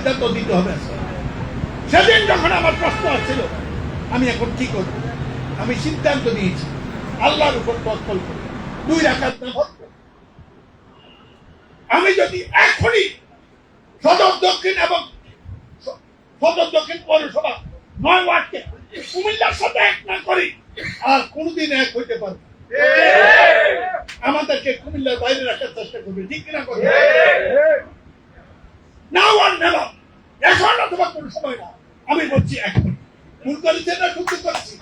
সিদ্ধান্ত দিতে হবে। সেদিন যখন আমার প্রশ্ন আসছিল আমি এখন কি করব? আমি সিদ্ধান্ত নিয়েছি আল্লাহর উপর তৎপল করে দুই নামাজ আমি যদি এখনই সদর দক্ষিণ এবং সদর দক্ষিণ পৌরসভা নয় ওয়ার্ডকে কুমিল্লার সাথে এক না করি আর কোনোদিন এক হইতে পারবে। আমাদেরকে কুমিল্লার বাইরে রাখার চেষ্টা করবে ঠিক কিনা করবে কোন সময় না। আমি বলছি এখন। ভুল করেছে না শুদ্ধ করেছি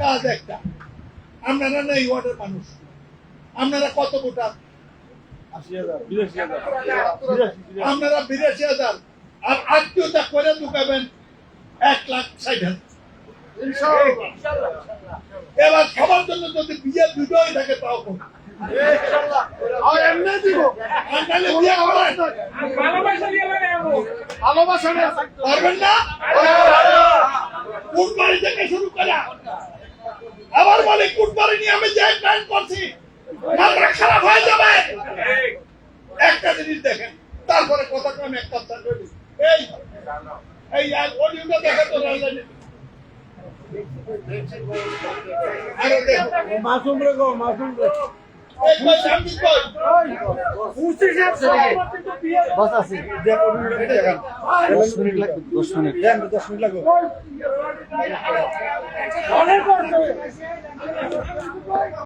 কাজ একটা আপনারা না এই ওয়ার্ডের মানুষ। আপনারা কত ভোটার? আপনারা বিরাশি হাজার আর আত্মীয়তা করে ঢুকাবেন এক লাখ ষাট হাজার। এবার সবার জন্য যদি বিয়ে দুটোই থাকে তাও করুন। আর এমনি দিব। আর নাহলে বিয়ে করেন ভালোবাসা নিয়ে পারবেন না? কুটবাড়ি থেকে শুরু করা। আবার বলে কুটবাড়ি নিয়ে আমি যে প্ল্যান করছি মাত্রা খারাপ হয়ে যাবে। একটা জিনিস দেখেন তারপরে কথা কম একটা stand হইল। এই এই আর অডিওটা দেখে তো দেখো। মাসুম রে গো মাসুম রে। বস আছে দশ মিনিট লাগবে। দশ মিনিট দশ মিনিট লাগবে অনেক